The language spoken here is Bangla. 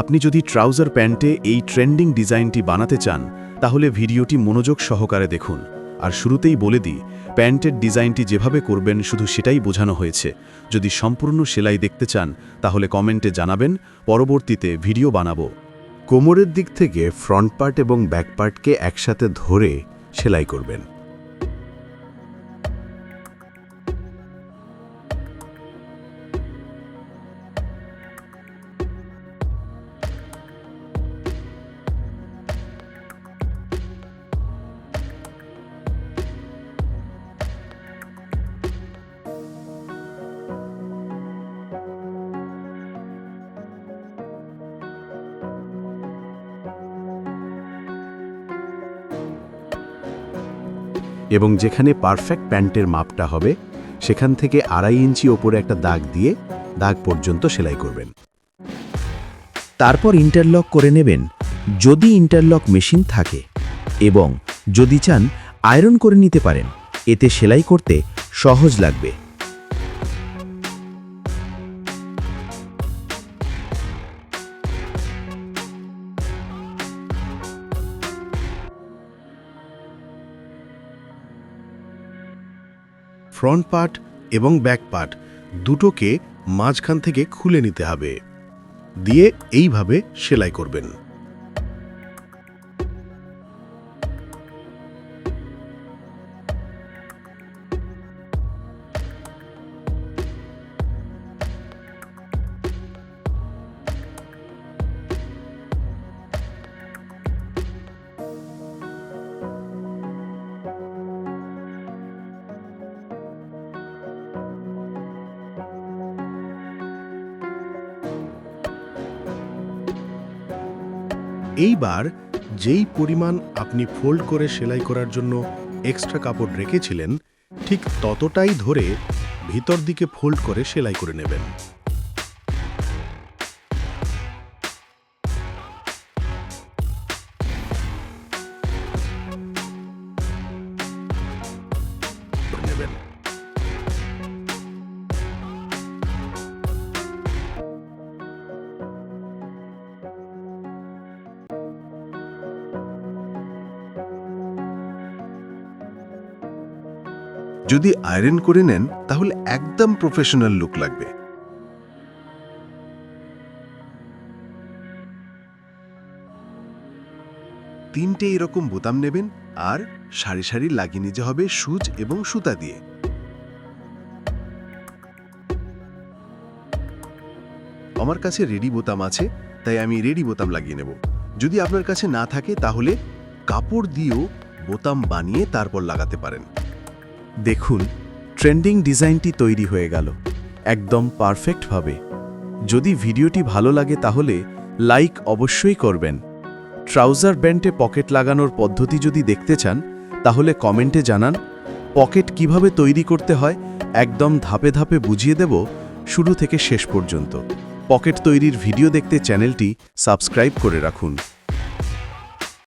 আপনি যদি ট্রাউজার প্যান্টে এই ট্রেন্ডিং ডিজাইনটি বানাতে চান, তাহলে ভিডিওটি মনোযোগ সহকারে দেখুন। আর শুরুতেই বলে দিই, প্যান্টের ডিজাইনটি যেভাবে করবেন শুধু সেটাই বোঝানো হয়েছে। যদি সম্পূর্ণ সেলাই দেখতে চান, তাহলে কমেন্টে জানাবেন, পরবর্তীতে ভিডিও বানাবো। কোমরের দিক থেকে ফ্রন্ট পার্ট এবং ব্যাক পার্টকে একসাথে ধরে সেলাই করবেন। এবং যেখানে পারফেক্ট প্যান্টের মাপটা হবে, সেখান থেকে আড়াই ইঞ্চি ওপরে একটা দাগ দিয়ে দাগ পর্যন্ত সেলাই করবেন। তারপর ইন্টারলক করে নেবেন। যদি ইন্টারলক মেশিন থাকে এবং যদি চান আয়রন করে নিতে পারেন। এতে সেলাই করতে সহজ লাগবে। ফ্রন্ট পার্ট এবং ব্যাক পার্ট দুটোকে মাঝখান থেকে খুলে নিতে হবে। দিয়ে এইভাবে সেলাই করবেন। এইবার যেই পরিমাণ আপনি ফোল্ড করে সেলাই করার জন্য এক্সট্রা কাপড় রেখেছিলেন, ঠিক ততটাই ধরে ভিতর দিকে ফোল্ড করে সেলাই করে নেবেন। যদি আয়রন করে নেন, তাহলে একদম প্রফেশনাল লুক লাগবে। তিনটে এরকম বোতাম নেবেন আর সারি সারি লাগিয়ে নিতে হবে সুচ এবং সুতা দিয়ে। আমার কাছে রেডি বোতাম আছে, তাই আমি রেডি বোতাম লাগিয়ে নেব। যদি আপনার কাছে না থাকে, তাহলে কাপড় দিয়েও বোতাম বানিয়ে তারপর লাগাতে পারেন। দেখুন, ট্রেন্ডিং ডিজাইনটি তৈরি হয়ে গেল, একদম পারফেক্টভাবে। যদি ভিডিওটি ভালো লাগে তাহলে লাইক অবশ্যই করবেন। ট্রাউজার ব্যান্ডে পকেট লাগানোর পদ্ধতি যদি দেখতে চান, তাহলে কমেন্টে জানান, পকেট কীভাবে তৈরি করতে হয়, একদম ধাপে ধাপে বুঝিয়ে দেব, শুরু থেকে শেষ পর্যন্ত। পকেট তৈরির ভিডিও দেখতে চ্যানেলটি সাবস্ক্রাইব করে রাখুন।